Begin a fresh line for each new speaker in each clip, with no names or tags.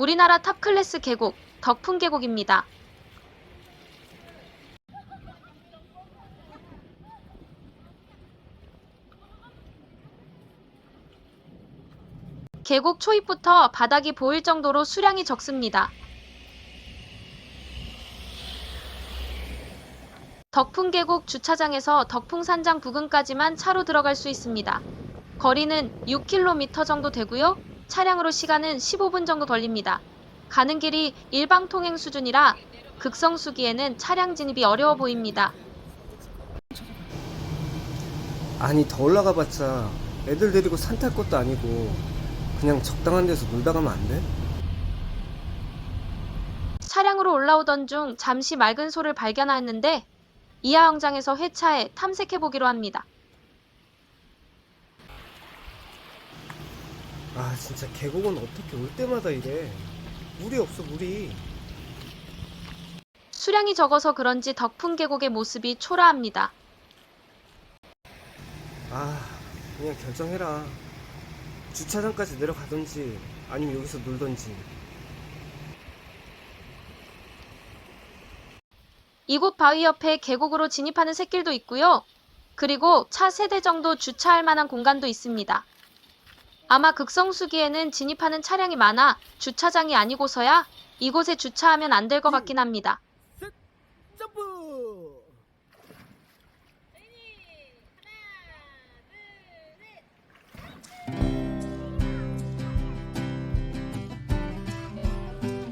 우리나라 탑클래스 계곡, 덕풍 계곡입니다. 계곡 초입부터 바닥이 보일 정도로 수량이 적습니다. 덕풍계곡 주차장에서 덕풍산장 부근까지만 차로 들어갈 수 있습니다. 거리는 6km 정도 되고요. 차량으로 시간은 15분 정도 걸립니다. 가는 길이 일방 통행 수준이라 극성수기에는 차량 진입이 어려워 보입니다.
아니 더 올라가 봤자 애들 데리고 산 탈 것도 아니고 그냥 적당한 데서 놀다 가면 안 돼?
차량으로 올라오던 중 잠시 맑은 소를 발견하였는데 이하 영장에서 회차해 탐색해 보기로 합니다.
아 진짜 계곡은 어떻게 올 때마다 이래 물이 없어 물이
수량이 적어서 그런지 덕풍 계곡의 모습이 초라합니다.
아 그냥 결정해라 주차장까지 내려가던지 아니면 여기서 놀던지
이곳 바위 옆에 계곡으로 진입하는 샛길도 있고요. 그리고 차세대 정도 주차할 만한 공간도 있습니다. 아마 극성수기에는 진입하는 차량이 많아 주차장이 아니고서야 이곳에 주차하면 안 될 것 같긴 합니다.
점프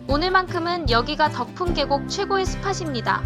오늘만큼은 여기가 덕풍 계곡 최고의 스팟입니다.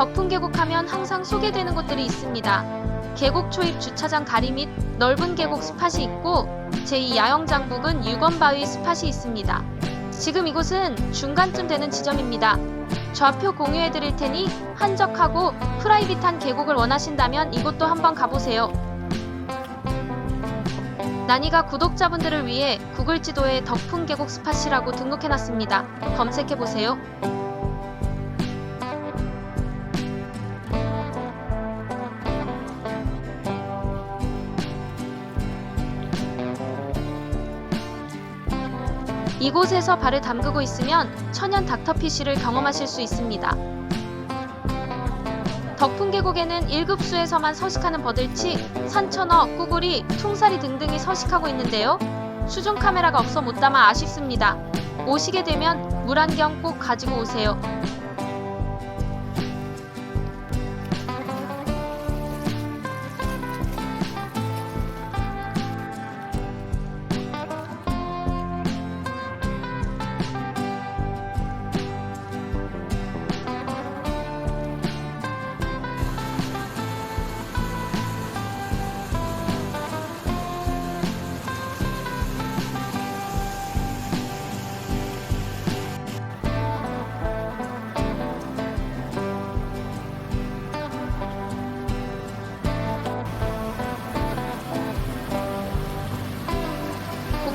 덕풍 계곡 하면 항상 소개되는 곳들이 있습니다. 계곡 초입 주차장 가리 및 넓은 계곡 스팟이 있고 제2 야영장 부근 유건바위 스팟이 있습니다. 지금 이곳은 중간쯤 되는 지점입니다. 좌표 공유해 드릴 테니 한적하고 프라이빗한 계곡을 원하신다면 이곳도 한번 가보세요. 나니가 구독자분들을 위해 구글 지도에 덕풍 계곡 스팟이라고 등록해 놨습니다. 검색해 보세요. 이곳에서 발을 담그고 있으면 천연 닥터피쉬를 경험하실 수 있습니다. 덕풍 계곡에는 1급수에서만 서식하는 버들치, 산천어, 꾸구리, 퉁사리 등등이 서식하고 있는데요. 수중 카메라가 없어 못 담아 아쉽습니다. 오시게 되면 물안경 꼭 가지고 오세요.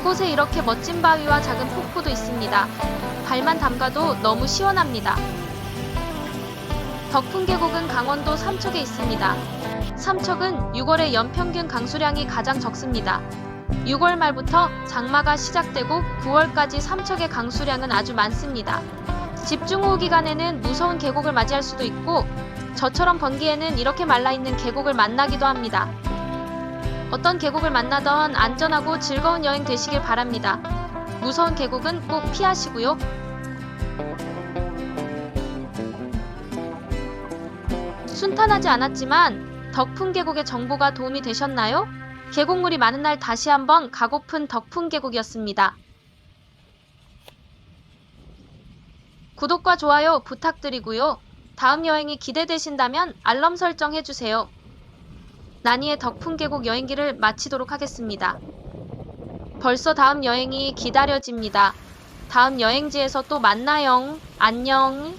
곳곳에 이렇게 멋진 바위와 작은 폭포도 있습니다. 발만 담가도 너무 시원합니다. 덕풍 계곡은 강원도 삼척에 있습니다. 삼척은 6월의 연평균 강수량이 가장 적습니다. 6월 말부터 장마가 시작되고 9월까지 삼척의 강수량은 아주 많습니다. 집중호우 기간에는 무서운 계곡을 맞이할 수도 있고 저처럼 번기에는 이렇게 말라있는 계곡을 만나기도 합니다. 어떤 계곡을 만나던 안전하고 즐거운 여행 되시길 바랍니다. 무서운 계곡은 꼭 피하시고요. 순탄하지 않았지만 덕풍 계곡의 정보가 도움이 되셨나요? 계곡물이 많은 날 다시 한번 가고픈 덕풍 계곡이었습니다. 구독과 좋아요 부탁드리고요. 다음 여행이 기대되신다면 알람 설정 해주세요. 나니의 덕풍 계곡 여행기를 마치도록 하겠습니다. 벌써 다음 여행이 기다려집니다. 다음 여행지에서 또 만나요. 안녕.